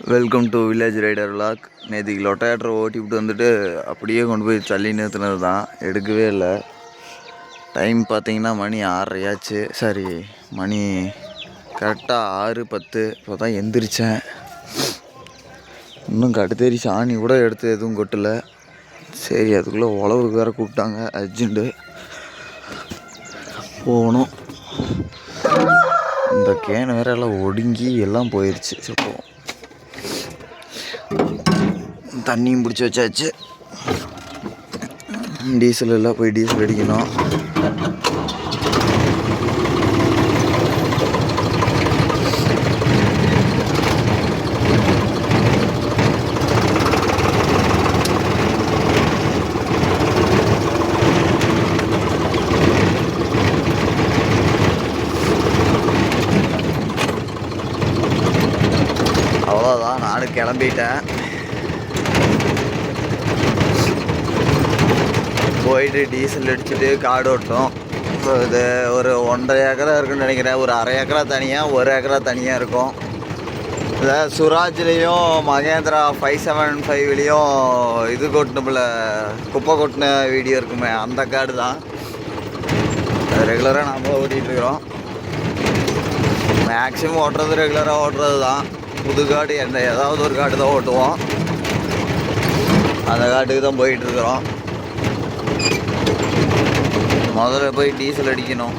Welcome to village rider vlog நேற்றுக்கு லொட்டையாட்டரை ஓட்டி விட்டு வந்துட்டு அப்படியே கொண்டு போய் தள்ளி நிறுத்தினது தான் எடுக்கவே இல்லை. டைம் பார்த்தீங்கன்னா மணி ஆறரையாச்சு. சாரி மணி கரெக்டாக ஆறு பத்து. இப்போ தான் எந்திரிச்சேன். இன்னும் கடுத்தேரி சாணி கூட எடுத்து எதுவும் கொட்டலை. சரி அதுக்குள்ளே உழவுக்கு வேறு கூப்பிட்டாங்க. அர்ஜென்ட்டு போகணும். இந்த கேன் வேற எல்லாம் ஒடுங்கி எல்லாம் போயிடுச்சு சரி போவோம் தண்ணியும் பிடிச்சி வச்சாச்சு. டீசல் எல்லாம் போய் டீசல் அடிக்கணும். அவ்வளோதான் நானும் கிளம்பிட்டேன். போயிட்டு டீசல் அடிச்சுட்டு காடு ஓட்டோம் ஸோ இது ஒரு ஒன்றரை ஏக்கரா இருக்குன்னு நினைக்கிறேன். ஒரு அரை ஏக்கரா தனியாக ஒரு ஏக்கரா தனியாக இருக்கும். இல்லை சுராஜ்லேயும் மகேந்திரா ஃபைவ் செவன் ஃபைவ்லேயும் இது கொட்டினப்பில் குப்பை கொட்டின வீடியோ இருக்குமே அந்த காடு தான். ரெகுலராக நாம் ஓட்டிகிட்டு இருக்கிறோம். மேக்ஸிமம் ஓட்டுறது ரெகுலராக ஓட்டுறது தான். புது காடு எந்த ஏதாவது ஒரு காடு தான் ஓட்டுவோம். அந்த காட்டுக்கு தான் போயிட்டுருக்குறோம் முதல்ல போய் டீசல் அடிக்கணும்.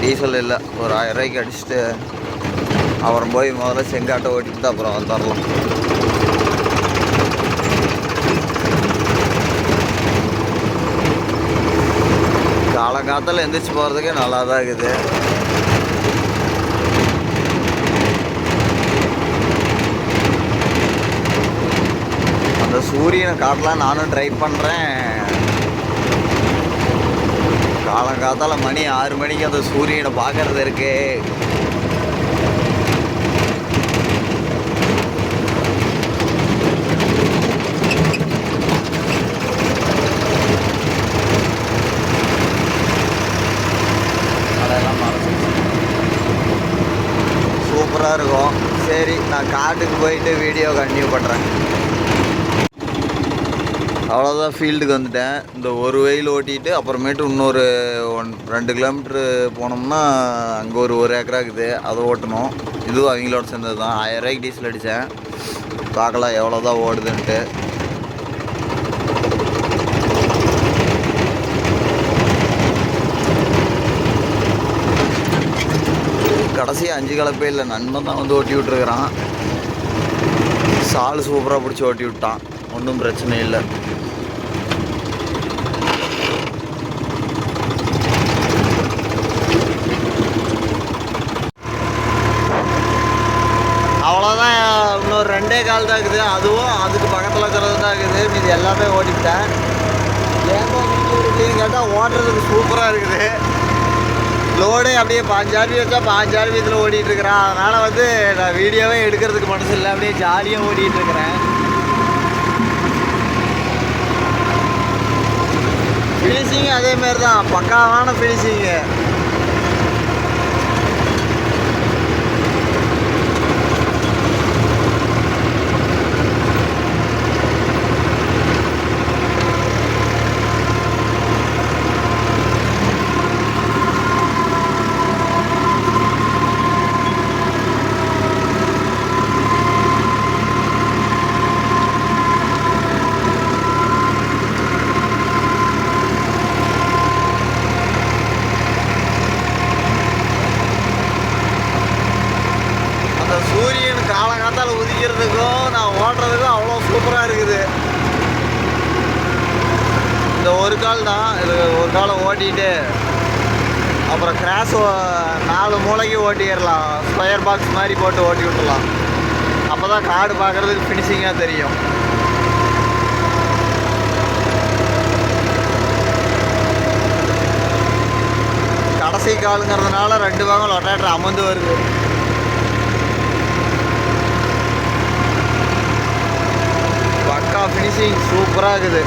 டீசல் இல்லை ஒரு ஆயிரம் ரூபாய்க்கு அடிச்சுட்டு அப்புறம் போய் முதல்ல செங்காட்டை ஓட்டிட்டு அப்புறம் வந்துடலாம் காலங்காத்தில் எந்திரிச்சு போகிறதுக்கே நல்லா தான் இருக்குது. அந்த சூரியனை காட்டலாம் நானும் ட்ரை பண்ணுறேன் காலங்காத்தால மணி ஆறு மணிக்கு அந்த சூரியனை பார்க்கறது இருக்கு. சூப்பராக இருக்கும். சரி நான் காட்டுக்கு போயிட்டு வீடியோ கண்டினியூ பண்ணுறேன் அவ்வளோதான் ஃபீல்டுக்கு வந்துட்டேன். இந்த ஒரு வெயில் ஓட்டிட்டு அப்புறமேட்டு இன்னொரு ஒன் ரெண்டு கிலோமீட்ரு போனோம்னா அங்கே ஒரு ஒரு ஏக்கரா இருக்குது அதை ஓட்டணும். இதுவும் அவங்களோட சேர்ந்தது தான் ஆயிரரூவாய்க்கு டீசல் அடித்தேன் பார்க்கலாம் எவ்வளோ தான் ஓடுதுன்ட்டு. கடைசி அஞ்சு கலப்பே இல்லை நண்பன் தான் வந்து ஓட்டி விட்டுருக்குறான். சால் சூப்பராக பிடிச்சி ஓட்டி விட்டான். ஒன்றும் பிரச்சனை இல்லை அவ்வளோதான் இன்னொரு ரெண்டே கால் தான் இருக்குது. அதுவும் அதுக்கு பக்கத்தில் இருக்கிறது தான் இருக்குது. மீதி எல்லாமே ஓட்டிவிட்டேன் ஏமா அப்படின்னு கேட்டால் ஓட்டுறதுக்கு சூப்பராக இருக்குது. லோடே அப்படியே பாஞ்சாறு வச்சா பாஞ்சாறு இதில் ஓடிட்டுருக்குறேன் அதனால் வந்து நான் வீடியோவே எடுக்கிறதுக்கு மனசு இல்லை. அப்படியே ஜாலியாக ஓடிட்டுருக்குறேன் ஃபினிஷிங் அதே மாதிரி தான் பக்காவான ஃபினிஷிங்கு அந்த சூரியன் காலங்காத்தால உதிக்கிறதுக்கும் நான் ஓட்டுறதுக்கும் அவ்வளோ சூப்பராக இருக்குது இந்த ஒரு கால் தான் இது ஒரு காலை ஓட்டிட்டு அப்புறம் கிராஸ் நாலு மூளைக்கு ஓட்டிடலாம். ஸ்கொயர் பாக்ஸ் மாதிரி போட்டு ஓட்டி விட்டுலாம் அப்போ தான் காடு பார்க்குறதுக்கு ஃபினிஷிங்காக தெரியும். கடைசி காலுங்கிறதுனால ரெண்டு பாகம் லொட்டாட்டர் அமர்ந்து வருது. பக்கா ஃபினிஷிங் சூப்பராக இருக்குது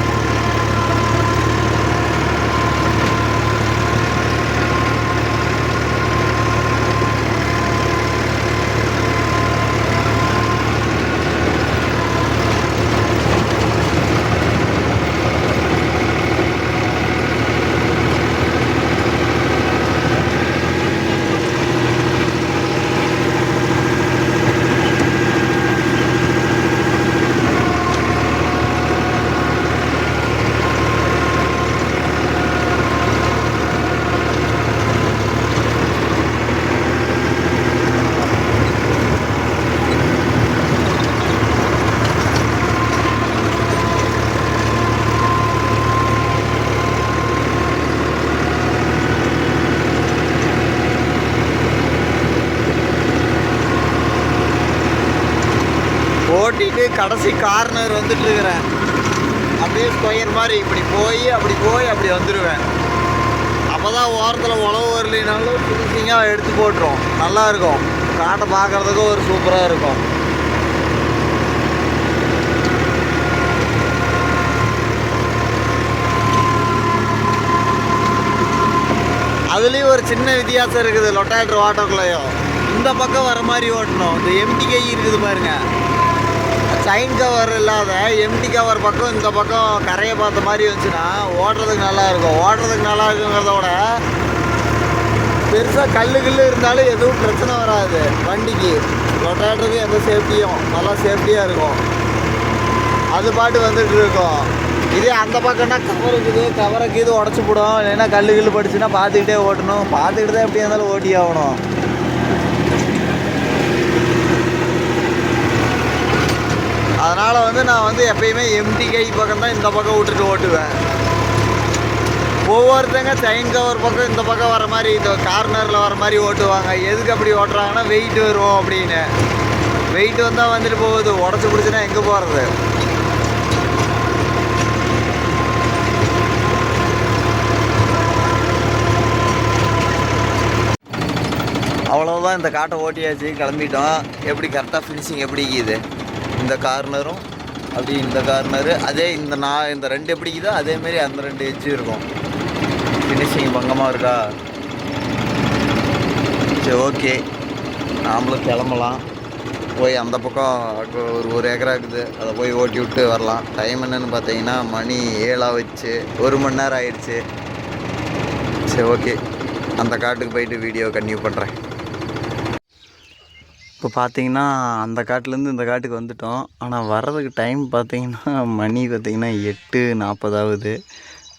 ஓட்டிட்டு கடைசி கார்னர் வந்துட்டு இருக்கிறேன் அப்படியே ஸ்கொயர் மாதிரி இப்படி போய் அப்படி போய் அப்படி வந்துடுவேன் அப்போ தான் ஓரத்தில் உழவு வரலினாலும் ஃபினிஷிங்காக எடுத்து போட்டுரும். நல்லாயிருக்கும் காட்டை பார்க்குறதுக்கும் ஒரு சூப்பராக இருக்கும். அதுலேயும் ஒரு சின்ன வித்தியாசம் இருக்குது லொட்டாட்ரு ஆட்டோக்குள்ளேயும் இந்த பக்கம் வர மாதிரி ஓட்டணும். இந்த எம்டி கை இருக்குது பாருங்கள் சைன் கவர் இல்லாத எம்டி கவர் பக்கம் இந்த பக்கம் கரையை பார்த்த மாதிரி வந்துச்சுன்னா ஓட்டுறதுக்கு நல்லா இருக்கும். ஓட்டுறதுக்கு நல்லா இருக்குங்கிறத விட பெருசாக கல்லு கில்லு இருந்தாலும் எதுவும் பிரச்சனை வராது. வண்டிக்கு ரொட்டேட்டருக்கு எந்த சேஃப்டியும் நல்லா சேஃப்டியாக இருக்கும். அது பாட்டு வந்துட்டு இருக்கும். இதே அந்த பக்கம்னா கவர் இருக்குது கவருக்கு இது உடச்சி போடும். இல்லைன்னா கல் கில்லு படிச்சுன்னா பார்த்துக்கிட்டே ஓட்டணும். பார்த்துக்கிட்டு தான் எப்படியா இருந்தாலும் ஓட்டி ஆகணும் அதனால் வந்து நான் வந்து எப்பயுமே எம்டி கை பக்கம் தான் இந்த பக்கம் விட்டுட்டு ஓட்டுவேன். ஒவ்வொருத்தங்க செயின் கவர் பக்கம் இந்த பக்கம் வர மாதிரி இந்த கார்னரில் வர மாதிரி ஓட்டுவாங்க. எதுக்கு அப்படி ஓட்டுறாங்கன்னா வெயிட் வரும் அப்படின்னு. வெயிட் வந்தால் வந்துட்டு போகுது. உடச்சி பிடிச்சினா எங்கே போகிறது அவ்வளோதான் இந்த காட்டை ஓட்டியாச்சு கிளம்பிட்டோம். எப்படி கரெக்டாக ஃபினிஷிங் எப்படி இருக்குது? இந்த கார்னரும் அப்படி இந்த கார்னரு அதே இந்த நான் இந்த ரெண்டு எப்படி இருக்குதோ அதேமாரி அந்த ரெண்டு எட்ஜும் இருக்கும். ஃபினிஷிங் பங்கமாக இருக்கா? சரி ஓகே நாமளும் கிளம்பலாம். போய் அந்த பக்கம் ஒரு ஒரு ஏக்கரா இருக்குது. அதை போய் ஓட்டி விட்டு வரலாம். டைம் என்னன்னு பார்த்தீங்கன்னா மணி ஏழாக வச்சு ஒரு மணி நேரம் ஆயிடுச்சு. சரி ஓகே அந்த காட்டுக்கு போயிட்டு வீடியோ கன்டினியூ பண்ணுறேன் இப்போ பார்த்தீங்கன்னா அந்த காட்டுலேருந்து இந்த காட்டுக்கு வந்துட்டோம். ஆனால் வர்றதுக்கு டைம் பார்த்தீங்கன்னா மணி பார்த்தீங்கன்னா எட்டு நாற்பதாவது.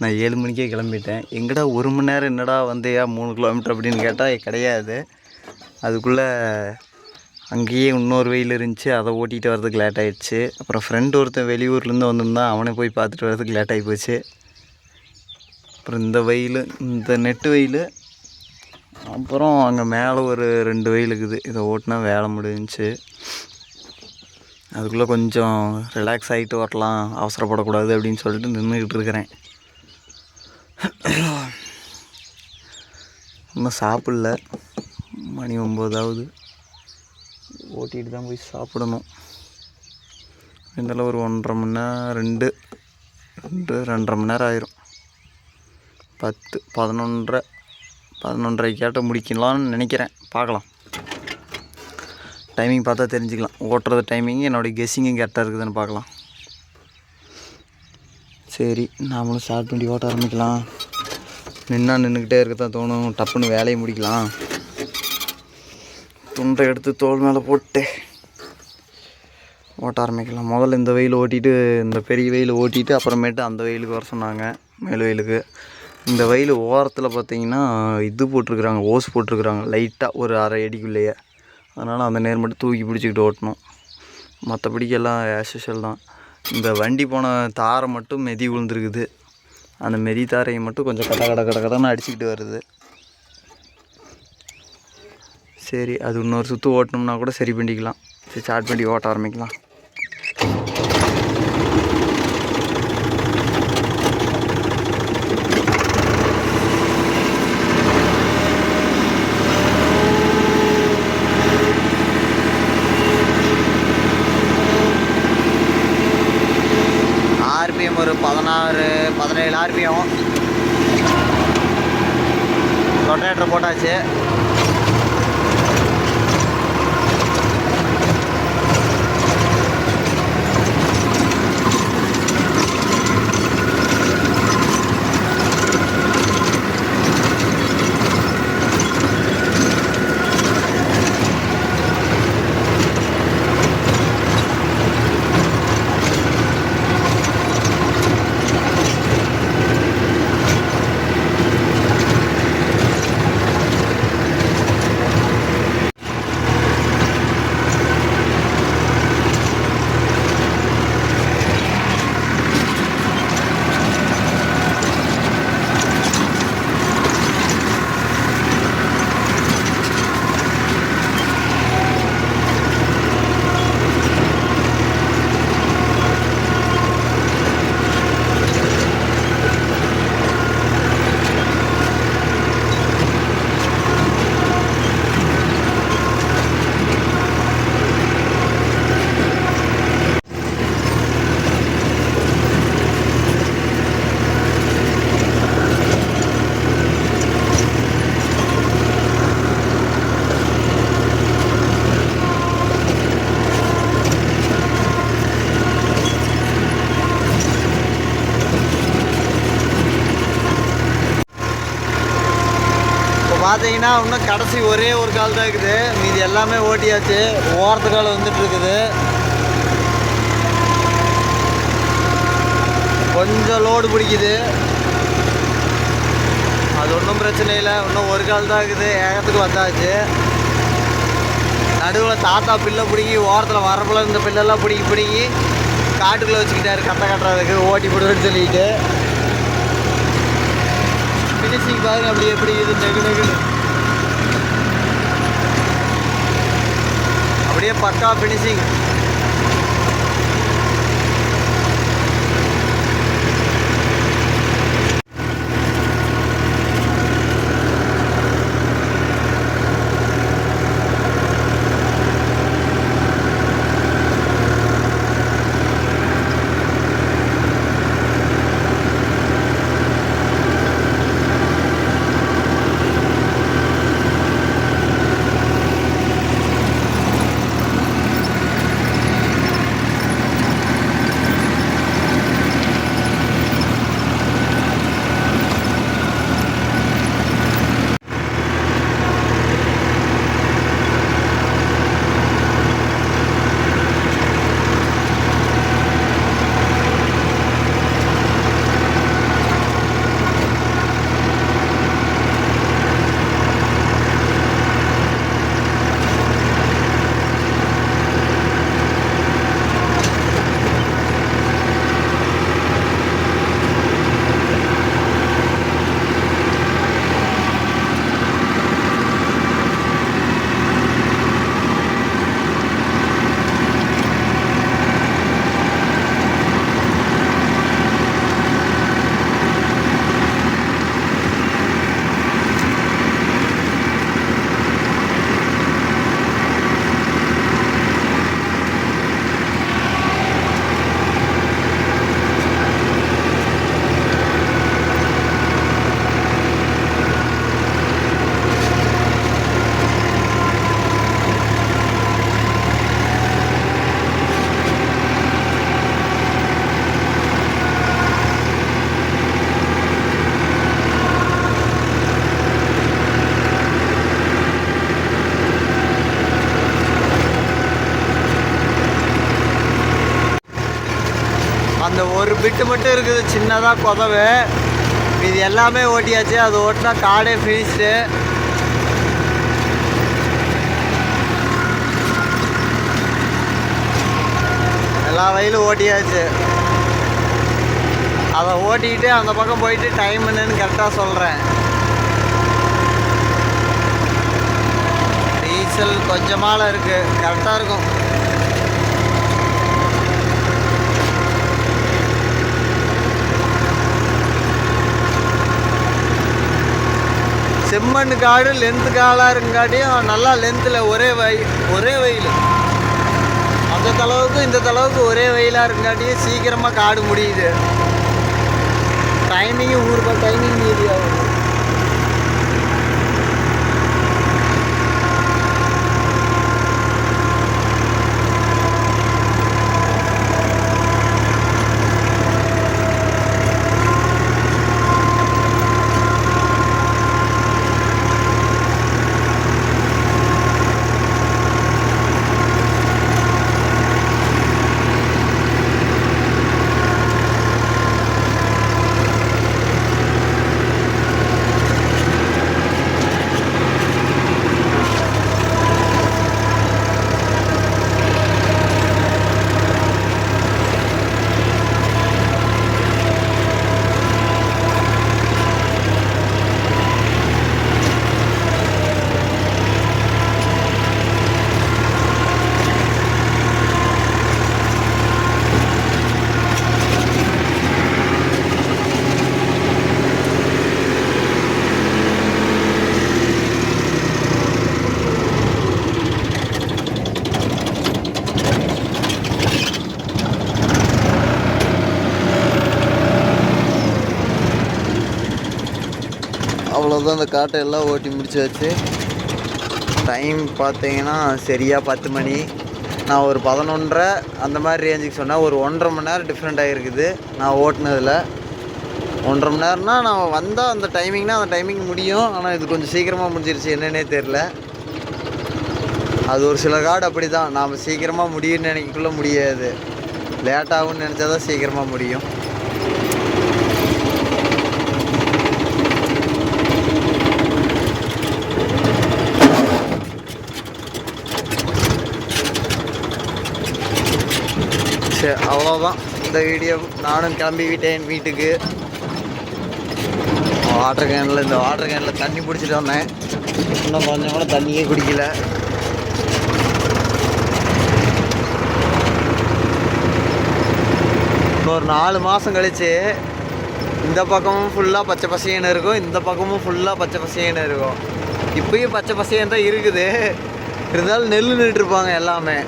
நான் ஏழு மணிக்கே கிளம்பிட்டேன். எங்கடா ஒரு மணி நேரம் என்னடா வந்தியா மூணு கிலோமீட்டர் அப்படின்னு கேட்டால் கிடையாது. அதுக்குள்ளே அங்கேயே இன்னொரு வெயில் இருந்துச்சு. அதை ஓட்டிகிட்டு வரதுக்கு லேட் ஆகிடுச்சு அப்புறம் ஃப்ரெண்டு ஒருத்தன் வெளியூர்லேருந்து வந்திருந்தான் அவனை போய் பார்த்துட்டு வரதுக்கு லேட் ஆகி போச்சு. அப்புறம் இந்த வெயில் இந்த நெட்டு வெயில் அப்புறம் அங்கே மேலே ஒரு ரெண்டு வயல் இருக்குது. இதை ஓட்டினா வேலை முடிஞ்சிச்சு. அதுக்குள்ளே கொஞ்சம் ரிலாக்ஸ் ஆகிட்டு வரலாம். அவசரப்படக்கூடாது அப்படின்னு சொல்லிட்டு நின்றுக்கிட்டு இருக்கிறேன். இன்னும் சாப்பிடல. மணி ஒம்போதாவது ஓட்டிகிட்டு தான் போய் சாப்பிடணும். இருந்தாலும் ஒரு ஒன்றரை மணி நேரம் ரெண்டு ரெண்டு ரெண்டரை மணி நேரம் ஆயிரும். பத்து பதினொன்றரை. பதினொன்றரைக்காட்ட முடிக்கலாம்னு நினைக்கிறேன். பார்க்கலாம். டைமிங் பார்த்தா தெரிஞ்சுக்கலாம். ஓட்டுறது டைமிங் என்னுடைய கெஸ்ஸிங்கும் கரெக்டாக இருக்குதுன்னு பார்க்கலாம். சரி நாமளும் ஸ்டார்ட் பண்ணி ஓட்ட ஆரம்பிக்கலாம். நின்னா நின்றுக்கிட்டே இருக்க தான் தோணும். டப்புன்னு வேலையை முடிக்கலாம். துண்டை எடுத்து தோல் மேலே போட்டு ஓட்ட ஆரம்பிக்கலாம். முதல்ல இந்த வெயில் ஓட்டிட்டு இந்த பெரிய வெயில் ஓட்டிட்டு அப்புறமேட்டு அந்த வெயிலுக்கு வர சொன்னாங்க. மேல் வெயிலுக்கு. இந்த வயல் ஓரத்தில் பார்த்தீங்கன்னா இது போட்டிருக்குறாங்க ஓஸ் போட்டிருக்குறாங்க. லைட்டாக ஒரு அரை அடிக்குள்ளேயே. அதனால் அந்த நேரம் மட்டும் தூக்கி பிடிச்சிக்கிட்டு ஓட்டணும். மற்றபடிக்கு எல்லாம் தான். இந்த வண்டி போன தாரை மட்டும் மெதி விழுந்துருக்குது. அந்த மெதி தாரையை மட்டும் கொஞ்சம் கட கட கட கடன்னு அடிச்சுக்கிட்டு வருது. சரி அது இன்னொரு சுற்று ஓட்டணும்னா கூட சரி பண்ணிக்கலாம். சரி ஸ்டார்ட் பண்ணி ஓட்ட ஆரம்பிக்கலாம். பதினேழு ரொட்டேட்டர் போட்டாச்சு. பார்த்தீங்கன்னா இன்னும் கடைசி ஒரே ஒரு கால் தான் இருக்குது. மீதி எல்லாமே ஓட்டியாச்சு. ஓரத்து கால் வந்துட்டு இருக்குது. கொஞ்சம் லோடு பிடிக்குது. அது ஒன்றும் பிரச்சனை இல்லை. இன்னும் ஒரு கால் தான் இருக்குது. ஏகத்துக்கு வந்தாச்சு. நடுவில் தாத்தா பில்லை பிடிங்கி ஓரத்தில் வரப்பில் இருந்த பில்லெல்லாம் பிடிங்கி பிடிங்கி காட்டுக்குள்ளே வச்சுக்கிட்டாரு. கட்டை கட்டுறதுக்கு ஓட்டி போடுவேன்னு சொல்லிட்டு. ஃபினிஷிங் பாருங்க அப்படி எப்படி இது நெகு நெகுன்னு அப்படியே பக்கா ஃபினிஷிங் பிட்டு மட்டும் இருக்குது. சின்னதாக குதவு. இது எல்லாமே ஓட்டியாச்சு. அது ஓட்டினா காடே ஃபினிஷ்டு எல்லா வயலும் ஓட்டியாச்சு. அதை ஓட்டிக்கிட்டு அந்த பக்கம் போயிட்டு டைம் என்னன்னு கரெக்டாக சொல்கிறேன் டீசல் கொஞ்சமால இருக்குது கரெக்டாக இருக்கும். செம்மண் காடு லென்த்து காலாக இருக்காட்டியும் நல்லா லென்த்தில் ஒரே வயல் ஒரே வெயில். அந்த தளவுக்கு இந்த தளவுக்கு ஒரே வெயிலாக இருங்காட்டியும் சீக்கிரமாக காடு முடியுது. டைமிங்கும் ஊருக்கு டைமிங் மீதி ஆகும் அவ்வளோதான் அந்த காட்டை எல்லாம் ஓட்டி முடிச்சாச்சு. டைம் பார்த்தீங்கன்னா சரியாக பத்து மணி. நான் ஒரு பதினொன்றரை அந்த மாதிரி ரேஞ்சுக்கு சொன்னேன். ஒரு ஒன்றரை மணி நேரம் டிஃப்ரெண்ட் ஆகிருக்குது நான் ஓட்டினதில். ஒன்றரை மணி நேரம்னா நான் வந்தால் அந்த டைமிங்னால் அந்த டைமிங் முடியும். ஆனால் இது கொஞ்சம் சீக்கிரமாக முடிஞ்சிருச்சு என்னன்னே தெரில அது ஒரு சில கார்டு அப்படி தான் நாம் சீக்கிரமாக முடியும்னு நினைக்கக்குள்ள முடியாது. லேட்டாகும்னு நினச்சா தான் சீக்கிரமாக முடியும். சரி அவ்வளோதான் இந்த வீடியோ நானும் கிளம்பி விட்டேன் வீட்டுக்கு வாட்டர் கேனில் இந்த வாட்டர் கேனில் தண்ணி பிடிச்சிட்டு வந்தேன். இன்னும் கொஞ்சம் கூட தண்ணியே குடிக்கல. இன்னொரு நாலு மாதம் கழிச்சு இந்த பக்கமும் ஃபுல்லாக பச்சை பசேன்னு இருக்கும். இந்த பக்கமும் ஃபுல்லாக பச்சை பசேன்னு இருக்கும். இப்பயும் பச்சை பசேன்னு தான் இருக்குது. இருந்தாலும் நெல் நட்டுருப்பாங்க எல்லாமே.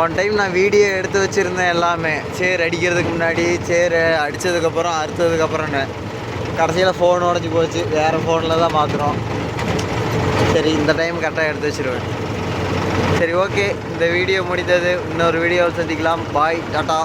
ஒன் டைம் நான் வீடியோ எடுத்து வச்சுருந்தேன் எல்லாமே. சேர் அடிக்கிறதுக்கு முன்னாடி சேர் அடித்ததுக்கப்புறம் அறுத்ததுக்கப்புறம்னு. கடைசியில் ஃபோன் உடஞ்சி போச்சு. வேறு ஃபோனில் தான் மாற்றுறோம் சரி இந்த டைம் கரெக்டாக எடுத்து வச்சிருவேன். சரி ஓகே இந்த வீடியோ முடிந்தது. இன்னொரு வீடியோவில் சந்திக்கலாம். பாய் டாட்டா